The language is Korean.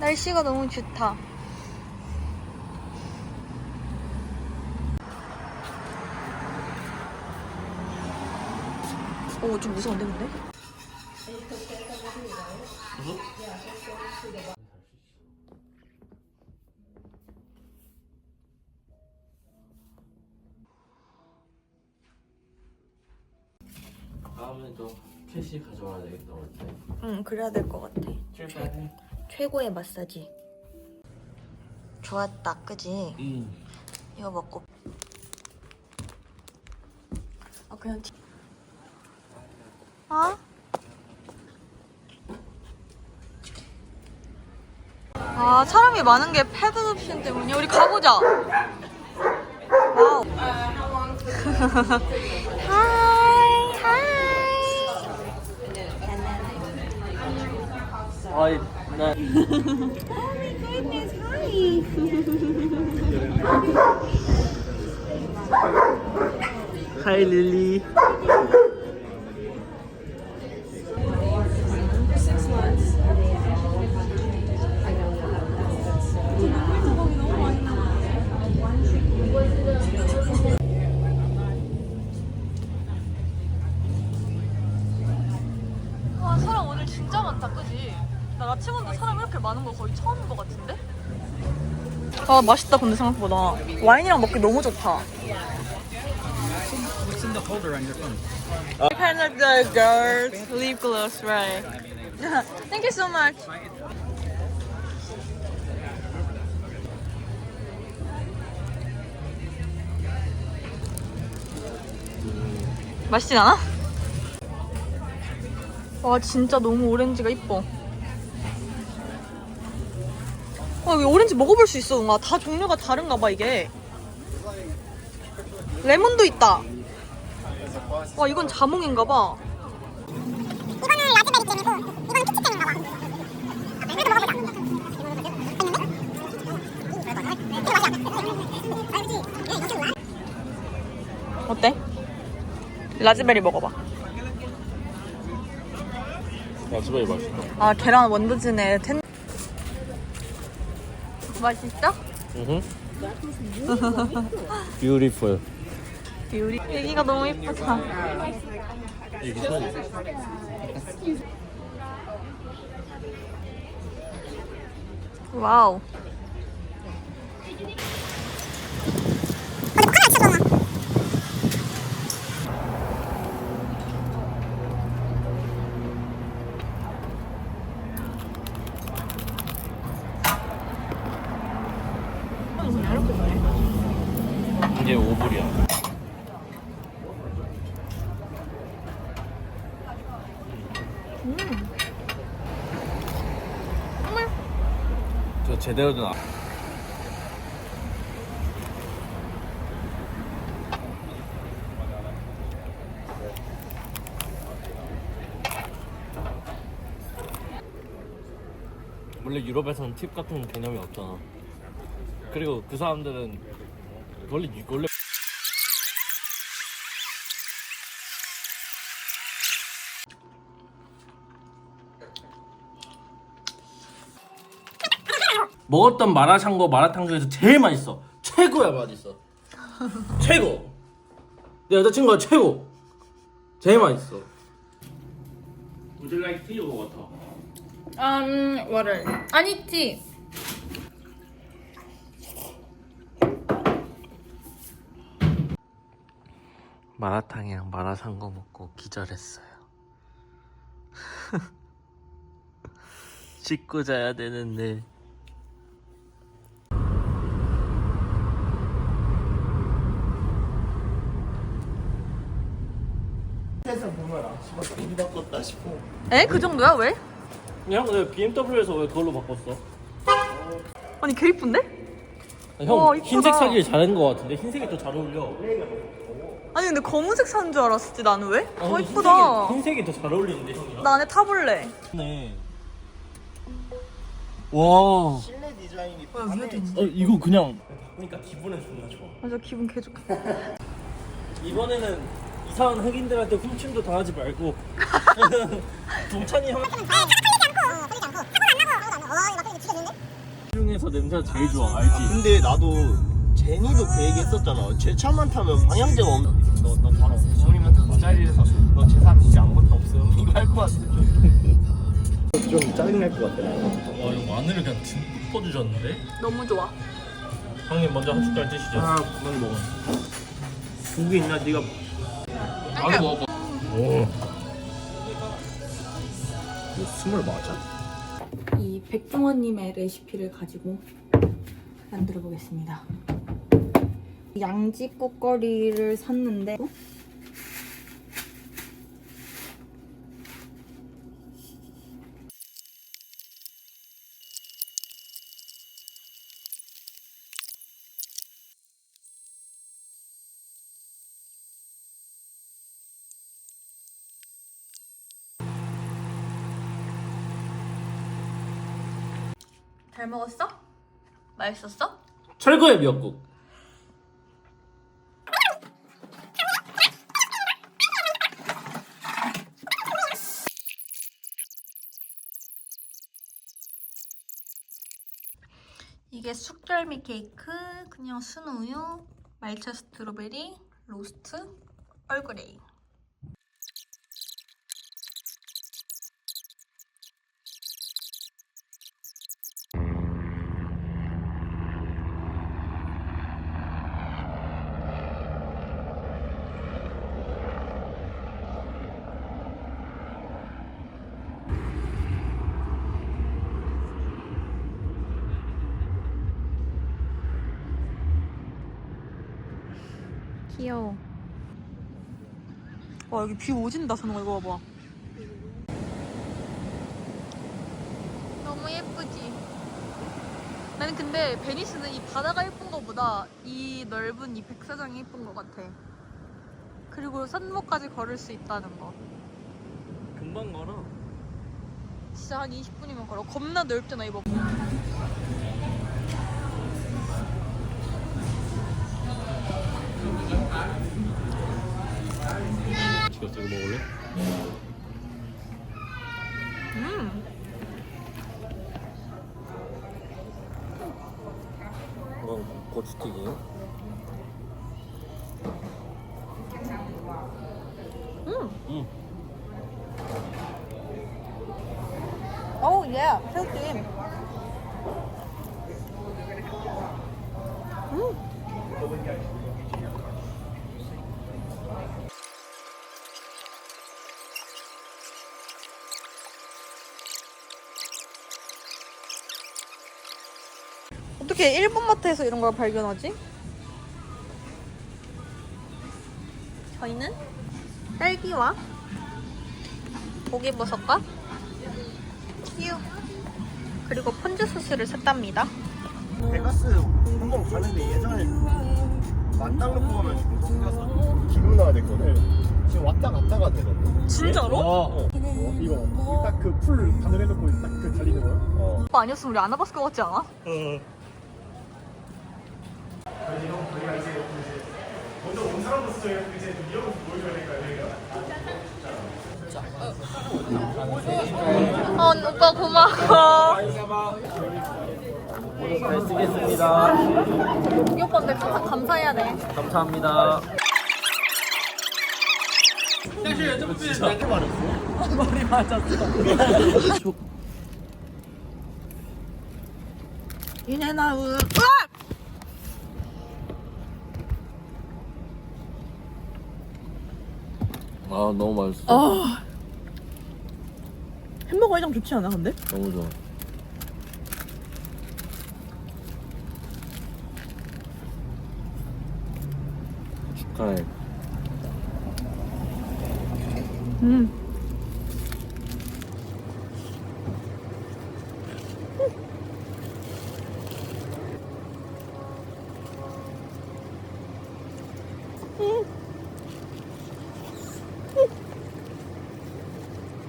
날씨가 너무 좋다. 오, 좀 무서운데, 근데? 다음에도 캐시 가져와야 되겠다 어때? 응, 그래야 될 것 같아. 출발해. 최고의 마사지. 좋았다, 그지? 응. 이거 먹고. 아, 그냥 티... 아? 아, 사람이 많은 게 패드 옵션 때문이야. 우리 가보자. 와우. 하이, 하이. 아이 나 하이 릴리. 와 사람 오늘 진짜 많다 그지? 나 아침부터 사람 이렇게 많은 거 거의 처음인 것 같은데? 아 맛있다 근데 생각보다 와인이랑 먹기 너무 좋다 the holder on your phone? Canada girls lip gloss right Thank you so much 맛있진 않아? 와 진짜 너무 오렌지가 이뻐 와 여기 오렌지 먹어볼 수 있어 뭔가 다 종류가 다른가 봐 이게 레몬도 있다 와 이건 자몽인가 봐 이거는 라즈베리 잼이고 이거는 피치 잼인가 봐. 이것도 먹어보자. 어때? 라즈베리 먹어봐 라즈베리 맛있다. 아 계란 원두진에 텐 맛있어? 응. 뷰티풀. 우리 애기가 너무 예쁘다 손이. 와우 이게 오불이야. 저 제대로 된 아- 원래 유럽에서는 팁 같은 개념이 없잖아. 그리고 그 사람들은 원래 유- 원래 먹었던 마라샹궈 마라탕 중에서 제일 맛있어. 최고야 맛있어. 최고. 내 여자친구가 최고. 제일 맛있어. Would you like tea or water? 음 water 아니 티 마라탕이랑 마라샹궈 먹고 기절했어요. 씻고 자야 되는데. 에? 그 정도야 왜? 형, 내가 BMW에서 왜 그걸로 바꿨어? 아니 개 이쁜데? 형 와, 이쁘다. 흰색 사길 잘한 거 같은데 흰색이 더잘 어울려. 아니 근데 검은색 사는 줄 알았지 나는 왜? 아, 어 근데 이쁘다 흰색이, 흰색이 더 잘 어울리는데 형이랑. 나 안에 타볼래 네. 와. 실내 디자인이 뭐야 위에도 있네 어 이거 그냥. 그러니까 기분은 존나 좋아. 맞아 기분 개 좋겠다 이번에는 이상한 흑인들한테 훔침도 당하지 말고 동찬이 형. 아, 털리지 않고, 어, 털리지 않고. 사고는 안 나고, 사고도 안 나고. 어, 이거 막 중에서 냄새가 제일 좋아 알지? 근데 나도 제니도 그 얘기 했었잖아. 제 차만 타면 방향제가 없. 너너 바로 우리면 다 자리에서 너 재산 이제 아무것도 없음 이거 할 것 같아. 좀 짜증 날 것 같아. 와 이거 마늘을 그냥 듬뿍 퍼주셨는데? 너무 좋아. 형님 먼저 한 숟갈 드시죠 아 그만 먹어. 고기 있나 네가 나도 먹어봐 오 이거 스물 맞아? 이 백종원님의 레시피를 가지고 만들어 보겠습니다. 양지 꽃거리를 샀는데 잘 먹었어? 맛있었어? 최고의 미역국 이게 쑥절미 케이크, 그냥 순우유, 말차 스트로베리, 로스트, 얼그레이. 귀여워. 와 여기 비 오진다 선우가 이거 봐봐. 너무 예쁘지? 나는 근데 베니스는 이 바다가 예쁜 것보다 이 넓은 이 백사장이 예쁜 것 같아. 그리고 산목까지 걸을 수 있다는 거. 금방 걸어 진짜 한 20분이면 걸어. 겁나 넓잖아 이거. 지금 이거 먹을래? 음. 이건 고추튀김 음. 음. 오 예. 새우튀김. 어떻게 일본 마트에서 이런 걸 발견하지? 저희는 딸기와 고기버섯과 튀유 그리고 폰즈 소스를 샀답니다. 베가스 한번 가는데 예전에 만당 놓고 가면 기름 나야 됐거든. 지금 왔다 갔다가 되거든. 진짜로? 어. 어, 이거 딱 그풀 가늘해놓고 딱 그 달리는 거야? 어. 오빠 아니었으면 우리 안 와봤을 것 같지 않아? 어, 오빠 고마워. 잘 쓰겠습니다 이 오빠한테 항상 감사해야 돼. 감사합니다. 이내나우. 아 너무 맛있어 아. 햄버거 해장 좋지 않아 근데? 너무 좋아 축하해 음.